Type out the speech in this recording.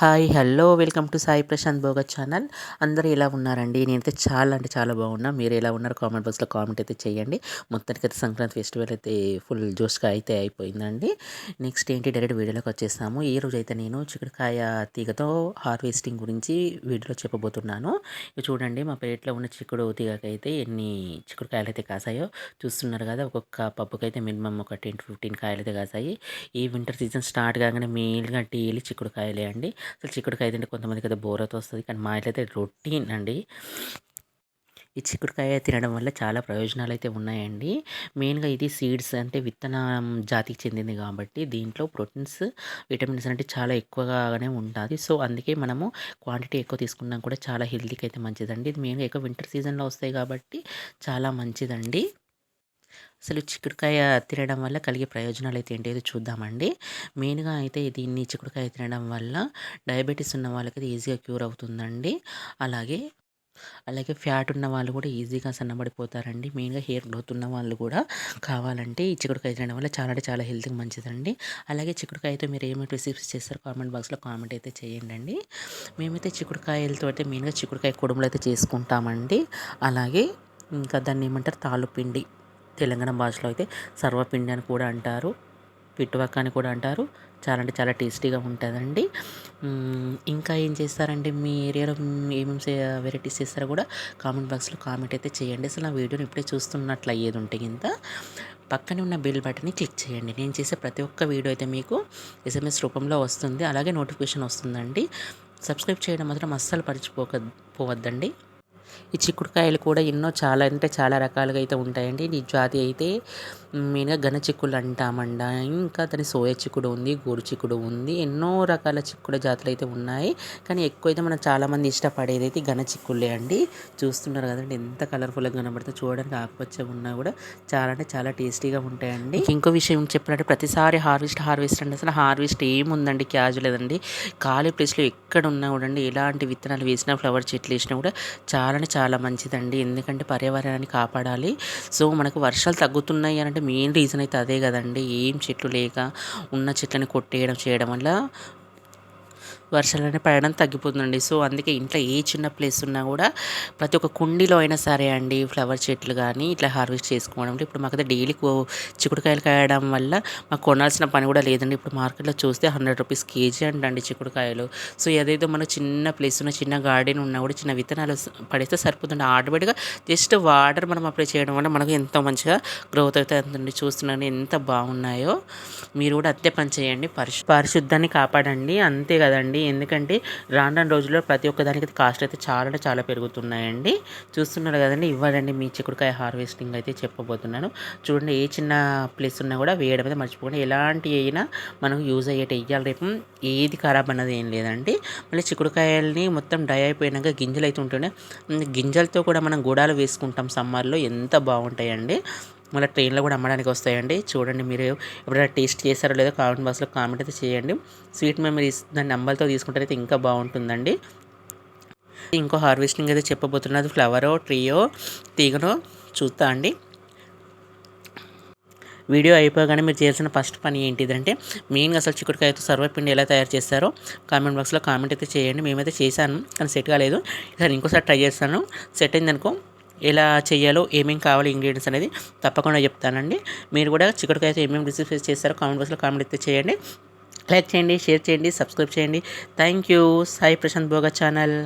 Hi hello welcome to Sai Prashanth Bhogath channel. అందరూ ఎలా ఉన్నారండి? నేనైతే చాలా అంటే చాలా బాగున్నా. మీరు ఎలా ఉన్నారు? కామెంట్ బాక్స్లో కామెంట్ అయితే చేయండి. మొత్తానికి అయితే సంక్రాంతి ఫెస్టివల్ అయితే ఫుల్ జోష్గా అయితే అయిపోయిందండి. నెక్స్ట్ ఏంటి? డైరెక్ట్ వీడియోలోకి వచ్చేసాము. ఈ రోజు అయితే నేను చిక్కుడుకాయ తీగతో హార్వెస్టింగ్ గురించి వీడియోలో చెప్పబోతున్నాను. ఇవి చూడండి మా పేట్లో ఉన్న చిక్కుడు తీగకైతే ఎన్ని చిక్కుడుకాయలు అయితే కాసాయో చూస్తున్నారు కదా. ఒక్కొక్క పప్పుకైతే మినిమం ఒక టెన్ టు ఫిఫ్టీన్ కాయలు అయితే కాసాయి. ఈ వింటర్ సీజన్ స్టార్ట్ కాగానే మెయిన్గా డైలీ చిక్కుడుకాయలే అండి. అసలు చిక్కుడుకాయ తింటే కొంతమందికి అయితే బోరతో వస్తుంది కానీ మా అయితే రొటీన్ అండి. ఈ చిక్కుడుకాయ తినడం వల్ల చాలా ప్రయోజనాలు అయితే ఉన్నాయండి. మెయిన్గా ఇది సీడ్స్ అంటే విత్తనం జాతికి చెందింది కాబట్టి దీంట్లో ప్రోటీన్స్ విటమిన్స్ అంటే చాలా ఎక్కువగానే ఉంటుంది. సో అందుకే మనము క్వాంటిటీ ఎక్కువ తీసుకున్నాం కూడా చాలా హెల్తీకి అయితే మంచిదండి. ఇది మెయిన్గా ఎక్కువ వింటర్ సీజన్లో వస్తాయి కాబట్టి చాలా మంచిదండి. అసలు చిక్కుడుకాయ తినడం వల్ల కలిగే ప్రయోజనాలు అయితే ఏంటో? చూద్దామండి. మెయిన్గా అయితే దీన్ని చిక్కుడుకాయ తినడం వల్ల డయాబెటీస్ ఉన్న వాళ్ళకి ఈజీగా క్యూర్ అవుతుందండి. అలాగే అలాగే ఫ్యాట్ ఉన్న వాళ్ళు కూడా ఈజీగా సన్నబడిపోతారండి. మెయిన్గా హెయిర్ గ్రోత్ ఉన్న వాళ్ళు కూడా కావాలంటే ఈ చిక్కుడుకాయ తినడం వల్ల చాలా అంటే చాలా హెల్త్కి మంచిదండి. అలాగే చిక్కుడుకాయతో మీరు ఏమైనా రెసిపీస్ చేస్తారు కామెంట్ బాక్స్లో కామెంట్ అయితే చేయండి అండి మేమైతే చిక్కుడుకాయలతో అయితే మెయిన్గా చిక్కుడుకాయ కుడుములు అయితే చేసుకుంటామండి. అలాగే ఇంకా దాన్ని ఏమంటారు? తాలుపిండి తెలంగాణ భాషలో అయితే సర్వపిండి అని కూడా అంటారు పిట్టువక్క అని కూడా అంటారు. చాలా అంటే చాలా టేస్టీగా ఉంటుందండి. ఇంకా ఏం చేస్తారంటే మీ ఏరియాలో ఏమేమి వెరైటీస్ చేస్తారో కూడా కామెంట్ బాక్స్లో కామెంట్ అయితే చేయండి. అసలు నా వీడియోని ఇప్పుడే చూస్తున్నట్లు అయ్యేది ఉంటే ఇంత పక్కనే ఉన్న బెల్ బటన్ని క్లిక్ చేయండి. నేను చేసే ప్రతి ఒక్క వీడియో అయితే మీకు ఎస్ఎంఎస్ రూపంలో వస్తుంది. అలాగే నోటిఫికేషన్ వస్తుందండి. సబ్స్క్రైబ్ చేయడం మాత్రం అస్సలు పరిచిపోక పోవద్దండి. ఈ చిక్కుడుకాయలు కూడా ఎన్నో చాలా అంటే చాలా రకాలుగా అయితే ఉంటాయండి. ఈ జాతి అయితే మెయిన్గా ఘన చిక్కులు అంటామండ ఇంకా దాని సోయా చిక్కుడు ఉంది గోరు చిక్కుడు ఉంది ఎన్నో రకాల చిక్కుడు జాతులు అయితే ఉన్నాయి. కానీ ఎక్కువ అయితే మనం చాలామంది ఇష్టపడేది అయితే ఘన చిక్కులే అండి. చూస్తున్నారు కదండి ఎంత కలర్ఫుల్గా కనబడుతుంది చూడడానికి ఆకుపచ్చగా ఉన్నా కూడా చాలా అంటే చాలా టేస్టీగా ఉంటాయండి. ఇంకో విషయం చెప్పాలంటే ప్రతిసారి హార్వెస్ట్ హార్వెస్ట్ అంటే అసలు హార్వెస్ట్ ఏముందండి క్యాజు లేదండి. ఖాళీ ప్లేస్లో ఎక్కడ ఉన్నా కూడా అండి ఎలాంటి విత్తనాలు వేసినా ఫ్లవర్ చెట్లు వేసినా కూడా చాలా చాలా మంచిదండి. ఎందుకంటే పర్యావరణాన్ని కాపాడాలి. సో మనకు వర్షాలు తగ్గుతున్నాయి అని అంటే మెయిన్ రీజన్ అయితే అదే కదండి. ఏం చెట్లు లేక ఉన్న చెట్లని కొట్టేయడం చేయడం వల్ల వర్షాలు పడడం తగ్గిపోతుందండి. సో అందుకే ఇంట్లో ఏ చిన్న ప్లేస్ ఉన్నా కూడా ప్రతి ఒక్క కుండీలో అయినా సరే అండి ఫ్లవర్ చెట్లు కానీ ఇట్లా హార్వెస్ట్ చేసుకోవడం. ఇప్పుడు మాకైతే డైలీ చిక్కుడుకాయలు కాయడం వల్ల మాకు కొనాల్సిన పని కూడా లేదండి. ఇప్పుడు మార్కెట్లో చూస్తే హండ్రెడ్ రూపీస్ కేజీ అంటండి చిక్కుడుకాయలు. సో ఏదైతే మన చిన్న ప్లేస్ ఉన్న చిన్న గార్డెన్ ఉన్నా కూడా చిన్న విత్తనాలు పడితే సరిపోతుంది ఆటోమేటిక్గా జస్ట్ వాటర్ మనం అప్లై చేయడం వల్ల మనకు ఎంతో మంచిగా గ్రోత్ అయితే అవుతుంది చూస్తున్నాను ఎంత బాగున్నాయో. మీరు కూడా అంతే పని చేయండి. పరిశు పరిశుద్ధాన్ని కాపాడండి. అంతే కదండి. ఎందుకంటే రాను రోజుల్లో ప్రతి ఒక్క దానికి కాస్ట్ అయితే చాలా అంటే చాలా పెరుగుతున్నాయండి. చూస్తున్నారు కదండి ఇవ్వాలండి మీ చిక్కుడుకాయ హార్వెస్టింగ్ అయితే చెప్పబోతున్నాను. చూడండి ఏ చిన్న ప్లేస్ ఉన్నా కూడా వేయడం అయితే మర్చిపోకుండా. ఎలాంటి అయినా మనం యూజ్ అయ్యేటి వెయ్యాలి రేపు ఏది ఖరాబ్ అన్నది ఏం లేదండి. మళ్ళీ చిక్కుడుకాయల్ని మొత్తం డ్రై అయిపోయినాక గింజలు అయితే ఉంటుండే. గింజలతో కూడా మనం గుడాలు వేసుకుంటాం సమ్మర్లో. ఎంత బాగుంటాయండి. మళ్ళీ ట్రైన్లో కూడా అమ్మడానికి వస్తాయండి. చూడండి మీరు ఎప్పుడైనా టేస్ట్ చేస్తారో లేదో కామెంట్ బాక్స్లో కామెంట్ అయితే చేయండి. స్వీట్ మెమరీస్ దాన్ని నెంబర్తో తీసుకుంటే అయితే ఇంకా బాగుంటుందండి. ఇంకో హార్వెస్టింగ్ అయితే చెప్పబోతున్నది ఫ్లవరో ట్రీయో తీగనో చూస్తా అండి. వీడియో అయిపోగానే మీరు చేయాల్సిన ఫస్ట్ పని ఏంటిదంటే మెయిన్గా అసలు చిక్కుడుకాయతో సర్వపిండి ఎలా తయారు చేస్తారో కామెంట్ బాక్స్లో కామెంట్ అయితే చేయండి. మేమైతే చేశాను కానీ సెట్ కాలేదు. సరే ఇంకోసారి ట్రై చేస్తాను. సెట్ అయిందనుకో ఎలా చేయాలో ఏమేమి కావాలి ఇంగ్రీడియంట్స్ అనేది తప్పకుండా చెప్తానండి. మీరు కూడా చిక్కుడుకాయతో ఏమేమి రిసీవ్ చేస్తారో కామెంట్ బాక్స్లో కామెంట్ అయితే చేయండి. లైక్ చేయండి షేర్ చేయండి సబ్స్క్రైబ్ చేయండి. Thank you Sai Prashanth Bhoga channel.